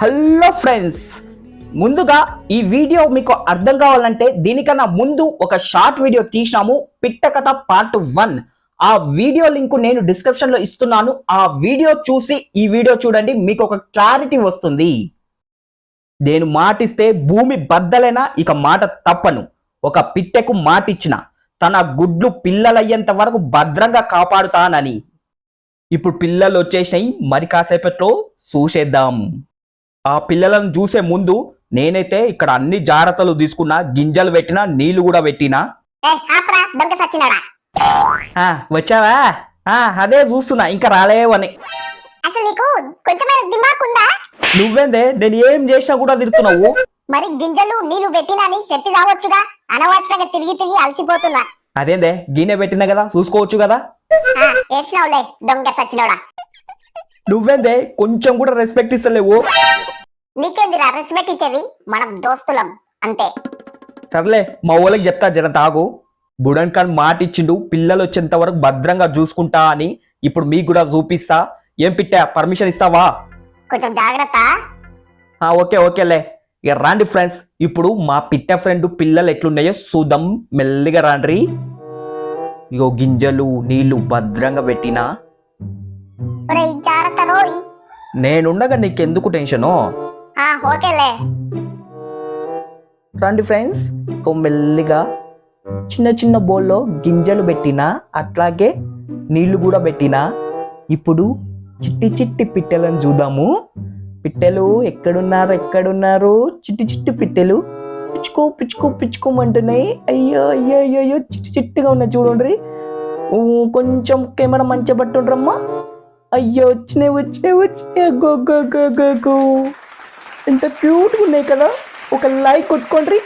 Hello friends ముందుగా ఈ video మీకు అర్థం కావాలంటే దీనికన్నా ముందు ఒక షార్ట్ వీడియో తీసినాము పిట్ట కథ పార్ట్ వన్ ఆ వీడియో లింక్ నేను డిస్క్రిప్షన్లో ఇస్తున్నాను. ఆ వీడియో చూసి ఈ వీడియో చూడండి మీకు ఒక క్లారిటీ వస్తుంది. నేను మాటిస్తే భూమి బద్దలైనా ఇక మాట తప్పను. ఒక పిట్టెకు మాటిచ్చిన తన గుడ్లు పిల్లలయ్యేంత వరకు భద్రంగా కాపాడుతానని. ఇప్పుడు పిల్లలు వచ్చేసినాయి. మరి కాసేపట్లో చూసేద్దాం. ఆ పిల్లలను చూసే ముందు నేనైతే ఇక్కడ అన్ని జాగ్రత్తలు తీసుకున్నా. గింజలు పెట్టినా నీళ్ళు కూడా పెట్టినా. వచ్చావా? ఆ, అదే చూస్తున్నా. ఇంకా రాలేవని నువ్వేందే? నేను ఏం చేసినా కూడా తిడుతున్నావు. మరి గింజలు నీళ్ళు పెట్టినా అని చెప్పి రావచ్చుగా? అనవసరంగా తిరిగి తిరిగి అలసిపోతున్నా. అదేందే? గిన్నె పెట్టినా కదా? చూసుకోవచ్చు కదా? ఏడ్చినావులే దొంగ సచ్చినోడా. నువ్వేందే కొంచెం కూడా రెస్పెక్ట్ ఇస్తలేవు? నీకేందిరా రెస్పెక్ట్ ఇచ్చేది? మనం దోస్తులం అంతే. సర్లే మా ఊళ్ళకి చెప్తా జర తాగు. బుడన్ ఖాన్ మాట ఇచ్చిండు పిల్లలు వచ్చేంత వరకు భద్రంగా చూసుకుంటా అని ఇప్పుడు మీకు కూడా చూపిస్తా. ఏం పిట్టా పర్మిషన్ ఇస్తావా? కొంచెం జాగ్రత్త. ఓకే ఓకేలే. ఇక రాండి ఫ్రెండ్స్ ఇప్పుడు మా పిట్ట ఫ్రెండ్ పిల్లలు ఎట్లున్నాయో చూద్దాం. మెల్లిగా రాండ్రి. ఇగో గింజలు నీళ్ళు భద్రంగా పెట్టినా? నేనుండగా నీకెందుకు టెన్షను? రండి ఫ్రెండ్స్ మెల్లిగా చిన్న చిన్న బౌల్లో గింజలు పెట్టినా అట్లాగే నీళ్ళు కూడా పెట్టినా. ఇప్పుడు చిట్టి చిట్టి పిట్టెలను చూద్దాము. పిట్టెలు ఎక్కడున్నారు ఎక్కడున్నారు? చిట్టి చిట్టి పిట్టెలు పిచ్చుకో పిచ్చుకో పిచ్చుకోమంటున్నాయి. అయ్యో అయ్యో అయ్యో అయ్యో చిట్టు చిట్టుగా ఉన్నాయి చూడండి. ఊ, కొంచెం కెమెరా మంచిగా పట్టుండ్రమ్మా. అయ్యో వచ్చినాయి వచ్చినాయి వచ్చినాయి. Go go go go go ఎంత క్యూట్గా ఉన్నాయి కదా. ఒక లైక్ కొట్టుకోండి.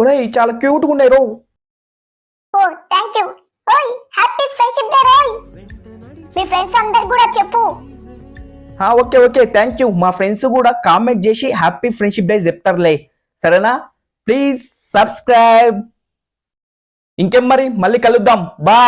ఉన్నాయి చాలా క్యూట్గా ఉన్నాయి రో. ఓ థ్యాంక్ యూ ఓయ్ హ్యాపీ ఫ్రెండ్షిప్ డే రోయ్. మీ ఫ్రెండ్స్ అందరు కూడా చెప్పు. ఓకే ఓకే థ్యాంక్ యూ మా ఫ్రెండ్స్ కూడా కామెంట్ చేసి హ్యాపీ ఫ్రెండ్షిప్ డే చెప్తారులే. సరేనా? ప్లీజ్ సబ్స్క్రైబ్ ఇంకేం మరి? మళ్ళీ కలుద్దాం. బాయ్